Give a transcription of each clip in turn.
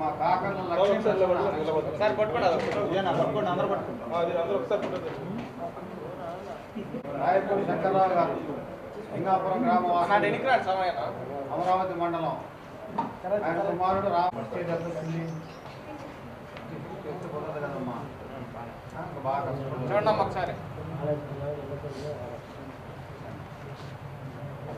మా కాకర్ల సార్ పట్టుకోండి పట్టుకోండి అందరూ పట్టుకోండి. అది అందరూ ఒకసారి పట్టుకోండి. రాయపూడి శంకర్రావు గారు లింగాపురం గ్రామ అమరావతి మండలం. ఆయన కుమారుడు రామ చూడండి అమ్మ ఒకసారి.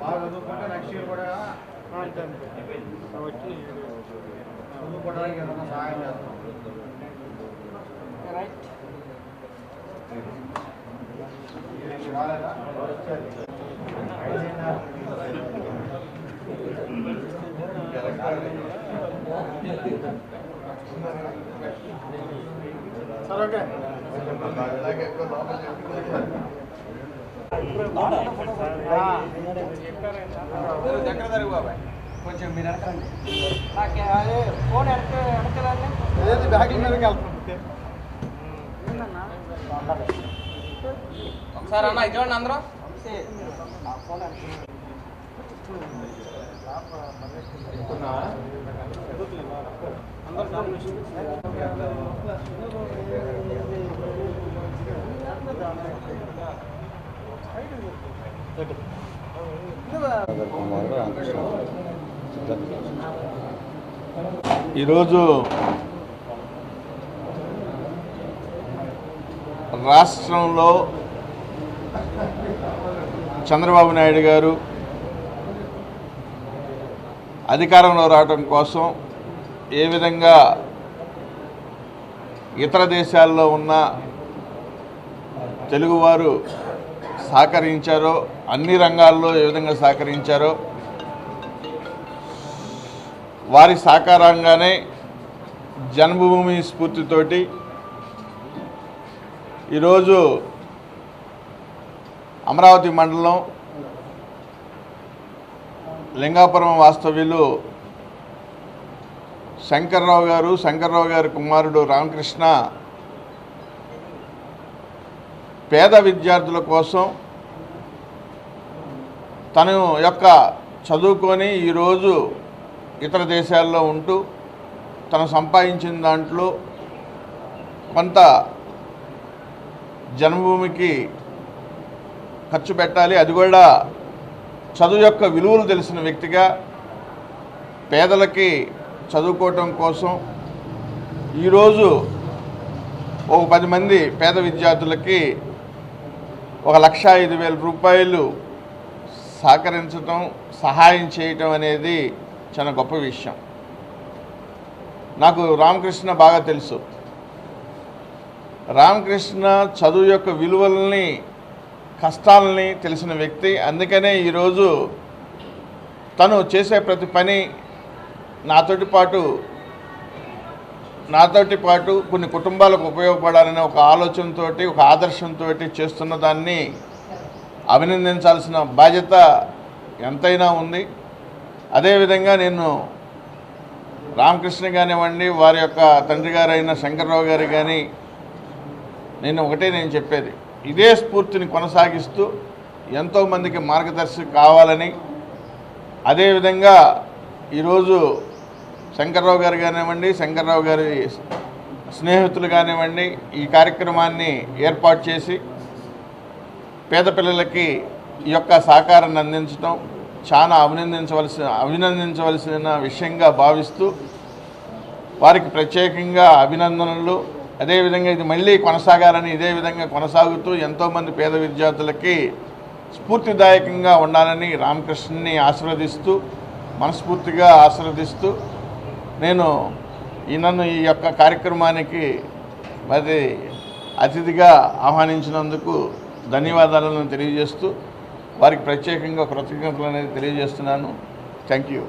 బాగా చదువుకుంటే నెక్స్ట్ ఇయర్ కూడా చదువుకోవడానికి ఏదైనా సహాయం చేస్తాం రైట్ రాలేదా సరే కొంచెం మీరు వెనకరండి ఫోన్ ఎడక ఎడకలండి ఏది బ్యాగ్ మీదకి వెళ్తాం ఒకసారి అన్న ఇది చూడండి అందరూ ఈరోజు రాష్ట్రంలో చంద్రబాబు నాయుడు గారు అధికారంలో రావడం కోసం ఏ విధంగా ఇతర దేశాల్లో ఉన్న తెలుగువారు సహకరించారో అన్ని రంగాల్లో ఏ విధంగా సహకరించారో వారి సహకారంగానే జన్మభూమి స్ఫూర్తితోటి ఈరోజు అమరావతి మండలం లింగాపురం వాస్తవ్యులు శంకర్రావు గారు శంకర్రావు గారి కుమారుడు రామకృష్ణ పేద విద్యార్థుల కోసం తన యొక్క చదువుకొని ఈరోజు ఇతర దేశాల్లో ఉంటూ తను సంపాదించిన దాంట్లో కొంత జన్మభూమికి ఖర్చు పెట్టాలి. అది కూడా చదువు యొక్క విలువలు తెలిసిన వ్యక్తిగా పేదలకి చదువుకోవటం కోసం ఈరోజు ఒక పది మంది పేద విద్యార్థులకి ఒక లక్ష ఐదు వేల రూపాయలు సహకరించటం సహాయం చేయటం అనేది చాలా గొప్ప విషయం. నాకు రామకృష్ణ బాగా తెలుసు. రామకృష్ణ చదువు యొక్క విలువల్ని కష్టాలని తెలిసిన వ్యక్తి. అందుకనే ఈరోజు తను చేసే ప్రతి పని నాతోటి పాటు నాతోటి పాటు కొన్ని కుటుంబాలకు ఉపయోగపడాలనే ఒక ఆలోచనతోటి ఒక ఆదర్శంతో చేస్తున్న దాన్ని అభినందించాల్సిన బాధ్యత ఎంతైనా ఉంది. అదేవిధంగా నేను రామకృష్ణ కానివ్వండి వారి యొక్క తండ్రి గారైన శంకర్రావు గారు కానీ నేను ఒకటే నేను చెప్పేది. ఇదే స్ఫూర్తిని కొనసాగిస్తూ ఎంతోమందికి మార్గదర్శి కావాలని అదేవిధంగా ఈరోజు శంకర్రావు గారు కానివ్వండి శంకర్రావు గారి స్నేహితులు కానివ్వండి ఈ కార్యక్రమాన్ని ఏర్పాటు చేసి పేద పిల్లలకి ఈ యొక్క సహకారాన్ని అందించడం చాలా అభినందించవలసిన అభినందించవలసిన విషయంగా భావిస్తూ వారికి ప్రత్యేకంగా అభినందనలు. అదేవిధంగా ఇది మళ్ళీ కొనసాగాలని ఇదే విధంగా కొనసాగుతూ ఎంతోమంది పేద విద్యార్థులకి స్ఫూర్తిదాయకంగా ఉండాలని రామకృష్ణని ఆశీర్వదిస్తూ మనస్ఫూర్తిగా ఆశీర్వదిస్తూ నేను ఈ నన్ను ఈ యొక్క కార్యక్రమానికి మరి అతిథిగా ఆహ్వానించినందుకు ధన్యవాదాలను తెలియజేస్తూ వారికి ప్రత్యేకంగా కృతజ్ఞతలు అనేది తెలియజేస్తున్నాను. థ్యాంక్ యూ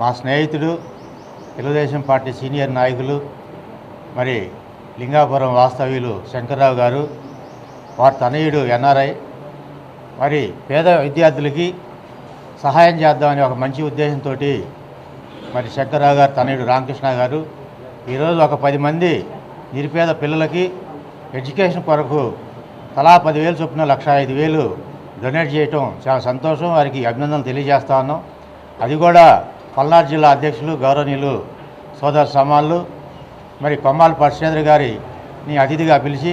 మా స్నేహితుడు తెలుగుదేశం పార్టీ సీనియర్ నాయకులు మరి లింగాపురం వాస్తవ్యులు శంకర్రావు గారు వారి తనయుడు ఎన్ఆర్ఐ మరి పేద విద్యార్థులకి సహాయం చేద్దామని ఒక మంచి ఉద్దేశంతో మరి శంకర్రావు గారు తనయుడు రామకృష్ణ గారు ఈరోజు ఒక పది మంది నిరుపేద పిల్లలకి ఎడ్యుకేషన్ కొరకు తలా పదివేలు చొప్పున లక్ష ఐదు వేలు డొనేట్ చేయటం చాలా సంతోషం. వారికి అభినందనలు తెలియజేస్తా ఉన్నాం. అది కూడా పల్నాడు జిల్లా అధ్యక్షులు గౌరవనీయులు సోదర సమాళ్ళు మరి కొమ్మాల పరశేంద్ర గారిని అతిథిగా పిలిచి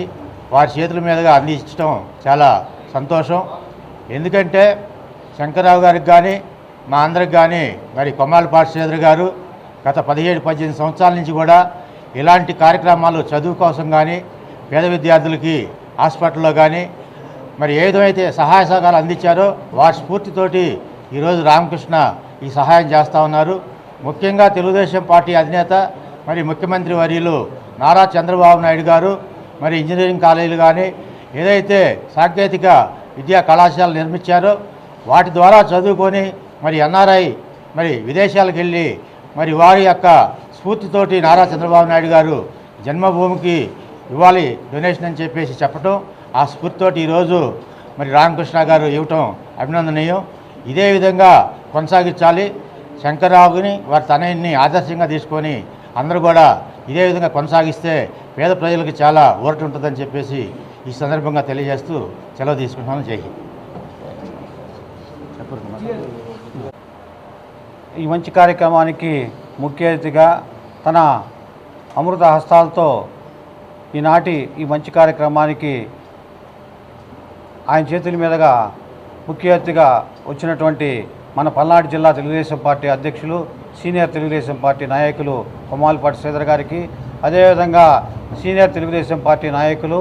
వారి చేతుల మీదుగా అందించడం చాలా సంతోషం. ఎందుకంటే శంకరరావు గారికి కానీ మా అందరికి కానీ మరి కొమ్మాల పాఠశాల గారు గత పదిహేడు పద్దెనిమిది సంవత్సరాల నుంచి కూడా ఇలాంటి కార్యక్రమాలు చదువు కోసం కానీ పేద విద్యార్థులకి హాస్పిటల్లో కానీ మరి ఏదైతే సహాయ సహకారాలు అందించారో వారి స్ఫూర్తితోటి ఈరోజు రామకృష్ణ ఈ సహాయం చేస్తూ ఉన్నారు. ముఖ్యంగా తెలుగుదేశం పార్టీ అధినేత మరి ముఖ్యమంత్రి వర్యులు నారా చంద్రబాబు నాయుడు గారు మరి ఇంజనీరింగ్ కాలేజీలు కానీ ఏదైతే సాంకేతిక విద్యా కళాశాలలు నిర్మించారో వాటి ద్వారా చదువుకొని మరి ఎన్ఆర్ఐ మరి విదేశాలకు వెళ్ళి మరి వారి యొక్క స్ఫూర్తితోటి నారా చంద్రబాబు నాయుడు గారు జన్మభూమికి ఇవ్వాలి డొనేషన్ అని చెప్పేసి చెప్పటం ఆ స్ఫూర్తితోటి ఈరోజు మరి రామకృష్ణ గారు ఇవ్వటం అభినందనీయం. ఇదే విధంగా కొనసాగించాలి. శంకరరావుని వారి తనయుని ఆదర్శంగా తీసుకొని అందరూ కూడా ఇదే విధంగా కొనసాగిస్తే పేద ప్రజలకు చాలా ఊరట ఉంటుందని చెప్పేసి ఈ సందర్భంగా తెలియజేస్తూ సెలవు తీసుకుంటున్నాను. జై హింద్. ఈ మంచి కార్యక్రమానికి ముఖ్య అతిథిగా తన అమృత హస్తాలతో ఈనాటి ఈ మంచి కార్యక్రమానికి ఆయన చేతుల మీదుగా ముఖ్య అతిథిగా వచ్చినటువంటి మన పల్నాడు జిల్లా తెలుగుదేశం పార్టీ అధ్యక్షులు సీనియర్ తెలుగుదేశం పార్టీ నాయకులు కొమాలపాటి శ్రీధర్ గారికి అదేవిధంగా సీనియర్ తెలుగుదేశం పార్టీ నాయకులు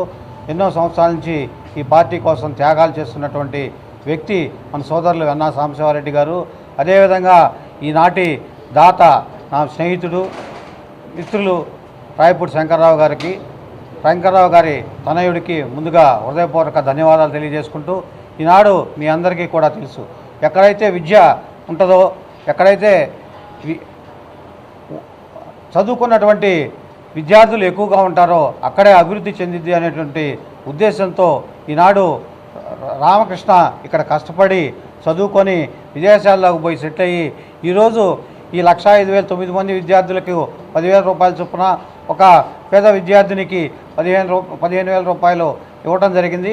ఎన్నో సంవత్సరాల నుంచి ఈ పార్టీ కోసం త్యాగాలు చేస్తున్నటువంటి వ్యక్తి మన సోదరులు వెన్నా సాంబశివారెడ్డి గారు. అదేవిధంగా ఈనాటి దాత నా స్నేహితుడు మిత్రులు రాయపూడి శంకర్రావు గారికి శంకర్రావు గారి తనయుడికి ముందుగా హృదయపూర్వక ధన్యవాదాలు తెలియజేసుకుంటూ ఈనాడు మీ అందరికీ కూడా తెలుసు. ఎక్కడైతే విద్య ఉంటుందో ఎక్కడైతే వి- చదువుకున్నటువంటి విద్యార్థులు ఎక్కువగా ఉంటారో అక్కడే అభివృద్ధి చెందింది అనేటువంటి ఉద్దేశంతో ఈనాడు రామకృష్ణ ఇక్కడ కష్టపడి చదువుకొని విదేశాల్లోకి పోయి సెట్ అయ్యి ఈరోజు ఈ లక్ష ఐదు వేల తొమ్మిది మంది విద్యార్థులకు పదివేల రూపాయల చొప్పున ఒక పేద విద్యార్థినికి పదిహేను రూ పదిహేను వేల రూపాయలు ఇవ్వడం జరిగింది.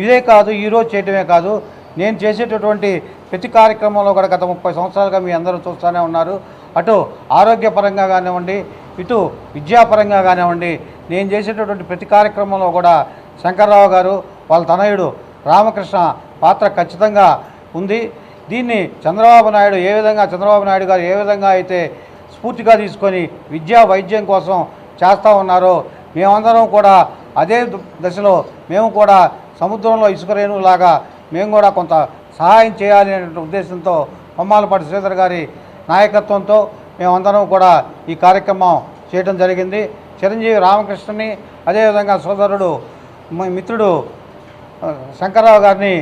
ఇదే కాదు ఈరోజు చేయటమే కాదు నేను చేసేటటువంటి ప్రతి కార్యక్రమంలో కూడా గత ముప్పై సంవత్సరాలుగా మీ అందరూ చూస్తూనే ఉన్నారు. అటు ఆరోగ్యపరంగా కానివ్వండి ఇటు విద్యాపరంగా కానివ్వండి నేను చేసేటటువంటి ప్రతి కార్యక్రమంలో కూడా శంకర్రావు గారు వాళ్ళ తనయుడు రామకృష్ణ పాత్ర ఖచ్చితంగా ఉంది. దీన్ని చంద్రబాబు నాయుడు ఏ విధంగా చంద్రబాబు నాయుడు గారు ఏ విధంగా అయితే స్ఫూర్తిగా తీసుకొని విద్యా వైద్యం కోసం చేస్తూ ఉన్నారో మేమందరం కూడా అదే దశలో మేము కూడా సముద్రంలో ఇసుక రేణులాగా మేము కూడా కొంత సహాయం చేయాలి అనే ఉద్దేశంతో కొమ్మాలపాటి శ్రీధర్ గారి నాయకత్వంతో మేమందరం కూడా ఈ కార్యక్రమం చేయడం జరిగింది. చిరంజీవి రామకృష్ణని అదేవిధంగా సోదరుడు మిత్రుడు శంకరరావు శంకర్రావు గారిని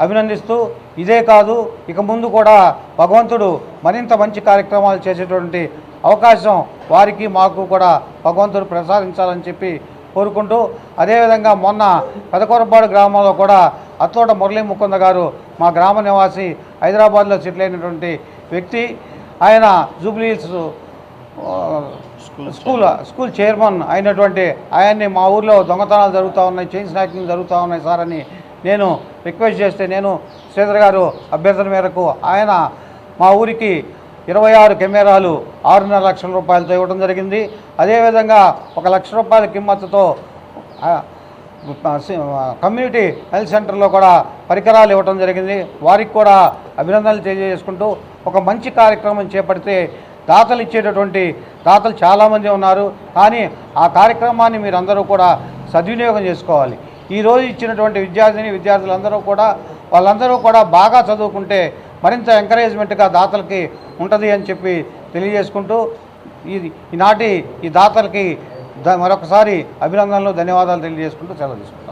అభినందిస్తూ ఇదే కాదు ఇక ముందు కూడా భగవంతుడు మరింత మంచి కార్యక్రమాలు చేసేటువంటి అవకాశం వారికి మాకు కూడా భగవంతుడు ప్రసాదించాలని చెప్పి కోరుకుంటూ అదేవిధంగా మొన్న పెదకొరపాడు గ్రామంలో కూడా అత్తోట మురళీ ముకుంద గారు మా గ్రామ నివాసి హైదరాబాద్లో సెటిల్ అయినటువంటి వ్యక్తి. ఆయన జూబ్లీహిల్స్ ఆ, స్కూల్ స్కూల్ చైర్మన్ అయినటువంటి ఆయన్ని మా ఊర్లో దొంగతనాలు జరుగుతూ ఉన్నాయి చైన్ స్నాకింగ్ జరుగుతూ ఉన్నాయి సార్ అని నేను రిక్వెస్ట్ చేస్తే నేను శ్రీధర్ గారు అభ్యర్థన మేరకు ఆయన మా ఊరికి ఇరవై ఆరు కెమెరాలు ఆరున్నర లక్షల రూపాయలతో ఇవ్వడం జరిగింది. అదేవిధంగా ఒక లక్ష రూపాయల కిమ్మత్తుతో కమ్యూనిటీ హెల్త్ సెంటర్లో కూడా పరికరాలు ఇవ్వడం జరిగింది. వారికి కూడా అభినందనలు తెలియజేసుకుంటూ ఒక మంచి కార్యక్రమం చేపడితే దాతలు ఇచ్చేటటువంటి దాతలు చాలామంది ఉన్నారు. కానీ ఆ కార్యక్రమాన్ని మీరందరూ కూడా సద్వినియోగం చేసుకోవాలి. ఈరోజు ఇచ్చినటువంటి విద్యార్థిని విద్యార్థులందరూ కూడా వాళ్ళందరూ కూడా బాగా చదువుకుంటే మరింత ఎంకరేజ్మెంట్గా దాతలకి ఉంటుంది అని చెప్పి తెలియజేసుకుంటూ ఈ ఈనాటి ఈ దాతలకి మరొకసారి అభినందనలు ధన్యవాదాలు తెలియజేసుకుంటూ సెలవు తీసుకుంటాం